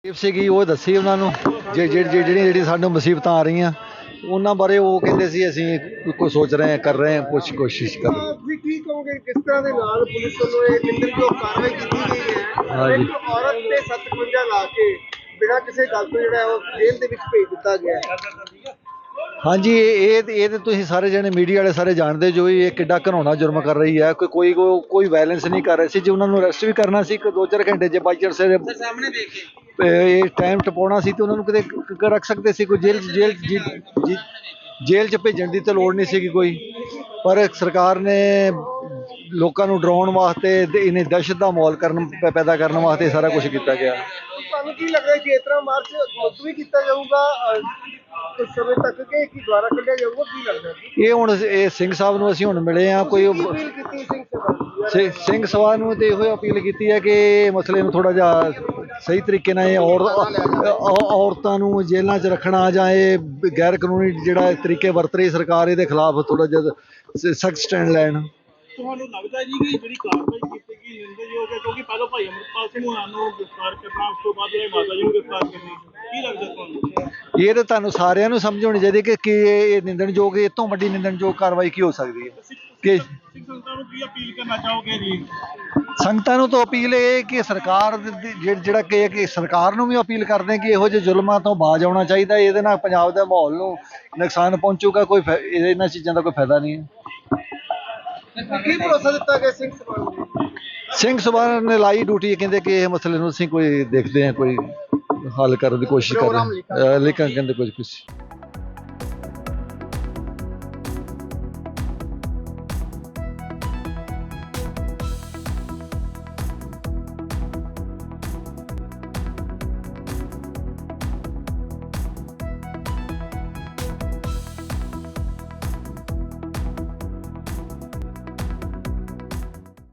ਤਕਲੀਫ ਸੀਗੀ ਉਹ ਦੱਸੀ ਉਹਨਾਂ ਨੂੰ ਜੇ ਜਿਹੜੀ ਜਿਹੜੀ ਜਿਹੜੀ ਸਾਨੂੰ ਮੁਸੀਬਤਾਂ ਆ ਰਹੀਆਂ ਉਹਨਾਂ ਬਾਰੇ ਉਹ ਕਹਿੰਦੇ ਸੀ ਅਸੀਂ ਕੋਈ ਸੋਚ ਰਹੇ ਹਾਂ ਕਰ ਰਹੇ ਹਾਂ ਕੁਛ ਕੋਸ਼ਿਸ਼ ਕਰ ਰਹੇ ਹਾਂ। ਤੁਸੀਂ ਕੀ ਕਹੋਗੇ ਕਿਸ ਤਰ੍ਹਾਂ ਦੇ ਨਾਲ ਪੁਲਿਸ ਵੱਲੋਂ ਇਹ ਨਿੰਦਣਯੋਗ ਕਾਰਵਾਈ ਕੀਤੀ ਗਈ ਹੈ ਹਾਂਜੀ। ਇੱਕ ਔਰਤ ਤੇ 57 ਲਾ ਕੇ ਬਿਨਾਂ ਕਿਸੇ ਗੱਲ ਤੋਂ ਜਿਹੜਾ ਹੈ ਉਹ ਜੇਲ੍ਹ ਦੇ ਵਿੱਚ ਭੇਜ ਦਿੱਤਾ ਗਿਆ ਹੈ ਹਾਂਜੀ ਇਹ ਇਹ ਇਹ ਤੇ ਤੁਸੀਂ ਸਾਰੇ ਜਣੇ ਮੀਡੀਆ ਵਾਲੇ ਸਾਰੇ ਜਾਣਦੇ ਜੋ ਵੀ ਇਹ ਕਿੱਡਾ ਘਿਨਾਉਣਾ ਜੁਰਮ ਕਰ ਰਹੀ ਹੈ ਕੋਈ ਕੋਈ ਕੋਈ- ਕੋਈ ਵਾਇਲੈਂਸ ਨਹੀਂ ਕਰ ਰਹੀ ਸੀ ਜੇ ਉਹਨਾਂ ਨੂੰ ਅਰੈਸਟ ਵੀ ਕਰਨਾ ਸੀ ਕਿ ਦੋ ਚਾਰ ਘੰਟੇ ਜੇ ਬਾਈ ਚਾਂਸ ਇਹ ਸਾਹਮਣੇ ਦੇਖ ਕੇ ਇਹ ਟਾਈਮ ਟਪਾਉਣਾ ਸੀ ਤੇ ਉਹਨਾਂ ਨੂੰ ਕਿਤੇ ਰੱਖ ਸਕਦੇ ਸੀ ਕੋਈ ਜੇਲ੍ਹ ਜੇਲ੍ਹ ਜੇਲ੍ਹ 'ਚ ਭੇਜਣ ਦੀ ਤਾਂ ਲੋੜ ਨਹੀਂ ਸੀਗੀ ਕੋਈ। ਪਰ ਸਰਕਾਰ ਨੇ ਲੋਕਾਂ ਨੂੰ ਡਰਾਉਣ ਵਾਸਤੇ ਇਹਨੇ ਦਹਿਸ਼ਤ ਦਾ ਮਾਹੌਲ ਕਰਨ ਪੈਦਾ ਕਰਨ ਵਾਸਤੇ ਸਾਰਾ ਕੁਝ ਕੀਤਾ ਗਿਆ। ਤੁਹਾਨੂੰ ਕੀ ਲੱਗਦਾ ਕਿ ਇਸ ਤਰ੍ਹਾਂ ਮਾਰਚ ਮੁਲਤਵੀ ਕੀਤਾ ਜਾਊਗਾ ਕੁਝ ਸਮੇਂ ਤੱਕ ਕਿ ਕੀ ਦੁਆਰਾ ਕੱਢਿਆ ਜਾਊਗਾ ਕੀ ਲੱਗਦਾ ਇਹ ਹੁਣ ਇਹ ਸਿੰਘ ਸਾਹਿਬ ਨੂੰ ਅਸੀਂ ਹੁਣ ਮਿਲੇ ਆ ਕੋਈ ਸਿੰਘ ਸਭਾ ਸਿੰਘ ਸਭਾ ਨੂੰ ਤੇ ਇਹੋ ਅਪੀਲ ਕੀਤੀ ਹੈ ਕਿ ਇਹ ਮਸਲੇ ਨੂੰ ਥੋੜਾ ਜਿਹਾ ਸਹੀ ਤਰੀਕੇ ਨਾਲ ਇਹ ਔਰ ਔ- ਔਰਤਾਂ ਨੂੰ ਜੇਲ੍ਹਾਂ 'ਚ ਰੱਖਣਾ ਜਾਂ ਇਹ ਗੈਰ ਕਾਨੂੰਨੀ ਜਿਹੜਾ ਤਰੀਕੇ ਵਰਤ ਰਹੀ ਸਰਕਾਰ, ਇਹਦੇ ਖਿਲਾਫ ਥੋੜਾ ਜਿਹਾ ਸਖਤ ਸਟੈਂਡ ਲੈਣ। ਤੁਹਾਨੂੰ ਲੱਗਦਾ ਜੀ ਕਿ ਜਿਹੜੀ ਕਾਰਵਾਈ ਕੀਤੀ ਗਈ ਨਿੰਦਣਯੋਗ ਹੈ? ਕਿਉਂਕਿ ਪਹਿਲਾਂ ਭਾਈ ਅਮਰਪਾਲ ਸਿੰਘ ਹੋਣਾ ਨੂੰ ਗ੍ਰਿਫਤਾਰ ਕਰਨਾ ਉਸ ਤੋਂ ਬਾਅਦ ਇਹ ਮਾਤਾ ਜੀ ਨੂੰ ਗ੍ਰਿਫਤਾਰ ਕਰਨਾ ਕੀ ਲੱਗਦਾ ਤੁਹਾਨੂੰ? ਇਹ ਤਾਂ ਤੁਹਾਨੂੰ ਸਾਰਿਆਂ ਨੂੰ ਸਮਝ ਹੋਣੀ ਚਾਹੀਦੀ ਕਿ ਕੀ ਇਹ ਨਿੰਦਣਯੋਗ ਇਹ ਤੋਂ ਵੱਡੀ ਨਿੰਦਣਯੋਗ ਕਾਰਵਾਈ ਕੀ ਹੋ ਸਕਦੀ ਹੈ? ਕਿ ਸਿੰਘ ਸੰਤਾਂ ਨੂੰ ਕੀ ਅਪੀਲ ਕਰਨਾ ਚਾਹੋਗੇ ਜੀ? ਸੰਗਤਾਂ ਨੂੰ ਤਾਂ ਅਪੀਲ ਇਹ ਕਿ ਸਰਕਾਰ ਜਿਹੜਾ ਕਿ ਕਿ ਸਰਕਾਰ ਨੂੰ ਵੀ ਅਪੀਲ ਕਰਦੇ ਕਿ ਇਹੋ ਜਿਹੇ ਜ਼ੁਲਮਾਂ ਤੋਂ ਬਾਜ਼ ਆਉਣਾ ਚਾਹੀਦਾ ਇਹਦੇ ਨਾਲ ਪੰਜਾਬ ਦੇ ਮਾਹੌਲ ਨੂੰ ਨੁਕਸਾਨ ਪਹੁੰਚੂਗਾ ਕੋਈ ਇਹਨਾਂ ਚੀਜ਼ਾਂ ਦਾ ਕੋਈ ਫਾਇਦਾ ਨਹੀਂ ਹੈ। ਕੀ ਭਰੋਸਾ ਦਿੱਤਾ ਗਿਆ ਸਿੰਘ ਸਭਾ ਨੂੰ? ਸਿੰਘ ਸਭਾ ਨੇ ਲਾਈ ਡਿਊਟੀ ਕਹਿੰਦੇ ਕਿ ਇਹ ਮਸਲੇ ਨੂੰ ਅਸੀਂ ਕੋਈ ਦੇਖਦੇ ਹਾਂ ਕੋਈ ਹੱਲ ਕਰਨ ਦੀ ਕੋਸ਼ਿਸ਼ ਕਰ ਰਹੇ ਹਾਂ। ਲੇਕਿਨ ਕਹਿੰਦੇ ਕੁਝ ਕੁਝ